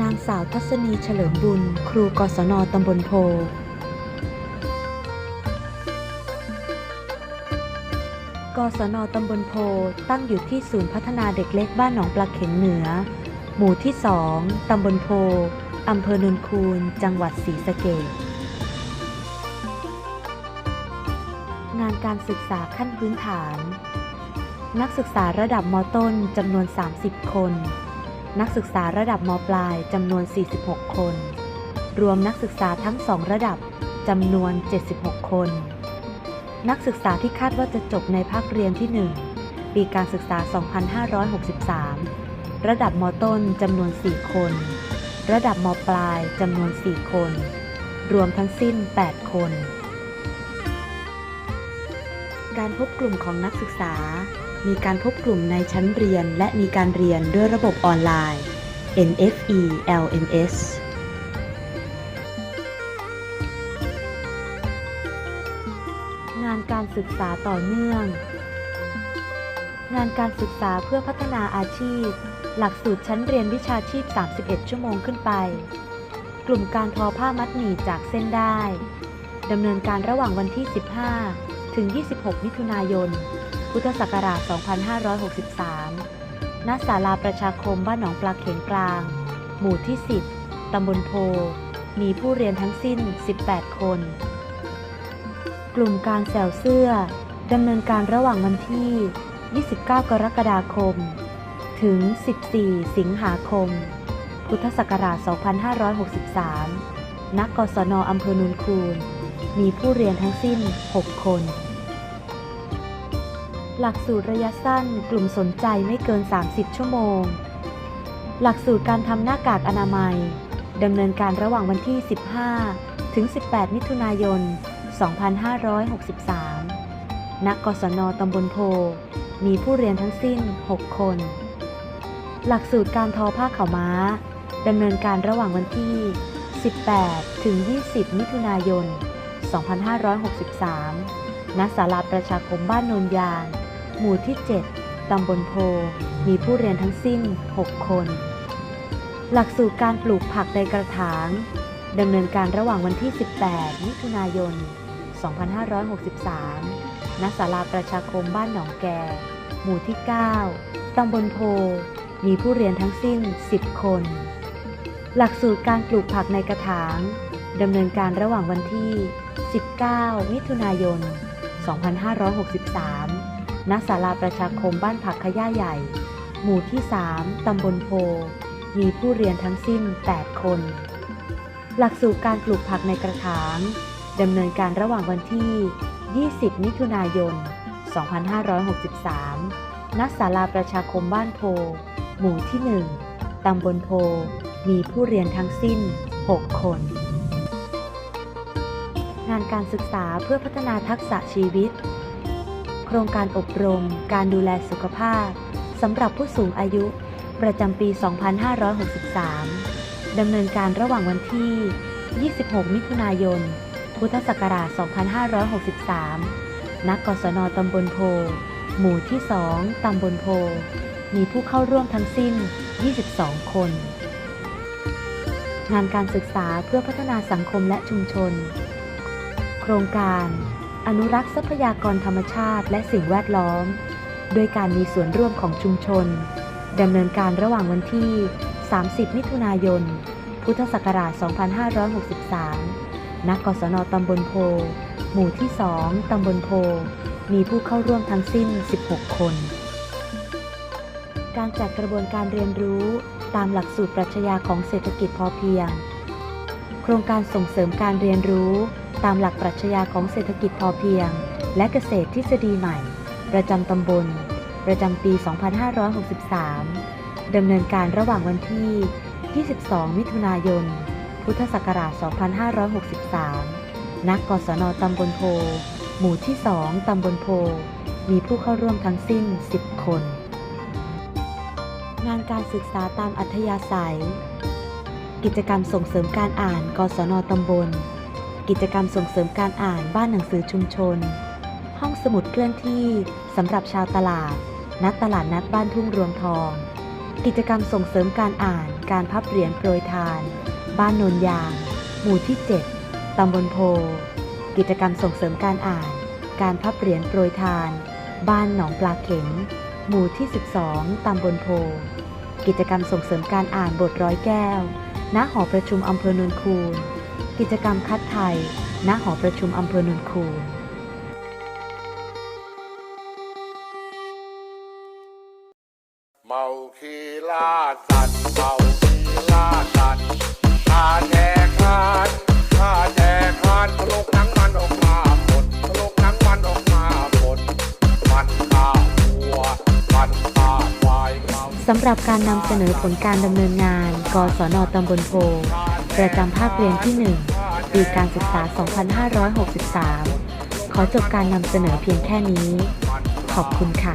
นางสาวทัศนีเฉลิมบุญ ครูกศนตำบลโพกศนตำบลโพตั้งอยู่ที่ศูนย์พัฒนาเด็กเล็กบ้านหนองปลาเข็งเหนือ หมู่ที่2ตำบลโพอำเภอนุนคูน จังหวัดศรีสะเกษงานการศึกษาขั้นพื้นฐาน นักศึกษาระดับมต้นจำนวน 30 คน นักศึกษาระดับมปลายจำนวน 46 คน รวมนักศึกษาทั้งสองระดับจำนวน 76 คน นักศึกษาที่คาดว่าจะจบในภาคเรียนที่ 1 ปีการศึกษา 2563 ระดับมต้นจำนวน 4 คน ระดับมปลายจำนวน 4 คน รวมทั้งสิ้น 8 คน การพบกลุ่มของนักศึกษา มีการพบกลุ่มในชั้นเรียนและมีการเรียนด้วยระบบออนไลน์ NFE LMS งานการศึกษาต่อเนื่อง งานการศึกษาเพื่อพัฒนาอาชีพ หลักสูตรชั้นเรียนวิชาชีพ 31 ชั่วโมงขึ้นไป กลุ่มการทอผ้ามัดหมี่จากเส้นได้ดำเนินการระหว่างวันที่ 15 ถึง 26 มิถุนายน พุทธศักราช 2563 ณ ศาลาประชาคมบ้านหนองปลาเข็งกลาง หมู่ที่ 10 ตำบลโพ มีผู้เรียนทั้งสิ้น 18 คน กลุ่มการแซวเสื้อดำเนินการระหว่างวันที่ 29 กรกฎาคม ถึง 14 สิงหาคม พุทธศักราช 2563 ณ กศนอำเภอนุนคูน มีผู้เรียนทั้งสิ้น 6 คน หลักสูตรระยะสั้นกลุ่มสนใจไม่เกิน 30 ชั่วโมง หลักสูตรการทำหน้ากากอนามัยดำเนินการระหว่างวันที่ 15 ถึง 18 มิถุนายน 2563 ณ กศน ตำบลโพ มีผู้เรียนทั้งสิ้น 6 คน หลักสูตรการทอผ้าขาวม้าดำเนินการระหว่างวันที่ 18 ถึง 20 มิถุนายน 2563 ณ ศาลาประชาคมบ้านโนนยาง หมู่ที่ 7 ตำบลโพ มีผู้เรียนทั้งสิ้น 6 คน หลักสูตรการปลูกผักในกระถางดำเนินการระหว่างวันที่ 18 มิถุนายน 2563 ณ ศาลาประชาคมบ้านหนองแก่ หมู่ที่ 9 ตำบลโพ มีผู้เรียนทั้งสิ้น 10 คน หลักสูตรการปลูกผักในกระถางดำเนินการระหว่างวันที่ 19 มิถุนายน 2563 ณศาลาประชาคมบ้านผักขย่าใหญ่ หมู่ที่ 3 ตำบลโพ มีผู้เรียนทั้งสิ้น 8 คน หลักสูตรการปลูกผักในกระถางดำเนินการระหว่างวันที่ 20 มิถุนายน 2563 ณ ศาลาประชาคมบ้านโพ หมู่ที่ 1 ตำบลโพ มีผู้เรียนทั้งสิ้น 6 คน งานการศึกษาเพื่อพัฒนาทักษะชีวิต ครงการอบรม การดูแลสุขภาพสำหรับผู้สูงอายุ ประจำปี 2563 ดำเนินการระหว่างวันที่ 26 มิถุนายน พุทธศักราช 2563 ณ กศนตำบลโพ หมู่ที่ 2 ตำบลโพ มีผู้เข้าร่วมทั้งสิ้น 22 คน งานการศึกษาเพื่อพัฒนาสังคมและชุมชน โครงการ อนุรักษ์ทรัพยากรธรรมชาติและสิ่งแวดล้อม โดยการมีส่วนร่วมของชุมชนดำเนินการระหว่างวันที่ 30 มิถุนายน พุทธศักราช 2563 ณ กศนตำบลโพ หมู่ที่ 2 ตำบลโพ มีผู้เข้าร่วมทั้งสิ้น 16 คน การจัดกระบวนการเรียนรู้ตามหลักสูตรปรัชญาของเศรษฐกิจพอเพียง โครงการส่งเสริมการเรียนรู้ ตามหลักปรัชญาของเศรษฐกิจพอเพียง และเกษตรทฤษฎีใหม่ ประจำตำบล ประจำปี 2563 ดำเนินการระหว่างวันที่ 22 มิถุนายน พุทธศักราช 2563ณกศนตำบลโพ หมู่ที่ 2 ตำบลโพ มีผู้เข้าร่วมทั้งสิ้น 10 คน งานการศึกษาตามอัธยาศัย กิจกรรมส่งเสริมการอ่าน กศนตำบล กิจกรรมส่งเสริมการอ่านบ้านหนังสือชุมชน ห้องสมุดเคลื่อนที่สำหรับชาวตลาด นัดตลาดนัดบ้านทุ่งรวงทอง กิจกรรมส่งเสริมการอ่าน การพับเหรียญโปรยทาน บ้านโนนยาง หมู่ที่ 7ตำบลโพ กิจกรรมส่งเสริมการอ่าน การพับเหรียญโปรยทาน บ้านหนองปลาเข็ง หมู่ที่ 12ตำบลโพ กิจกรรมส่งเสริมการอ่านบทร้อยแก้ว ณ หอประชุมอำเภอโนนคูน กิจกรรมคัดไทย ณ หอประชุมอำเภอโนนคูนเมาคีล่าสัตว์เมาคีล่าสัตว์ข้าแจกทานข้าแจกทานทะลกหนังมันออกมาหมดทะลกหนังมันออกมาหมดมันฆ่าวัวมันฆ่าควายเมาสำหรับการนำเสนอผลการดำเนินงาน กศนตำบลโพ ประจำภาคเรียนที่ 1 ปีการศึกษา 2563 ขอจบการนำเสนอเพียงแค่นี้ ขอบคุณค่ะ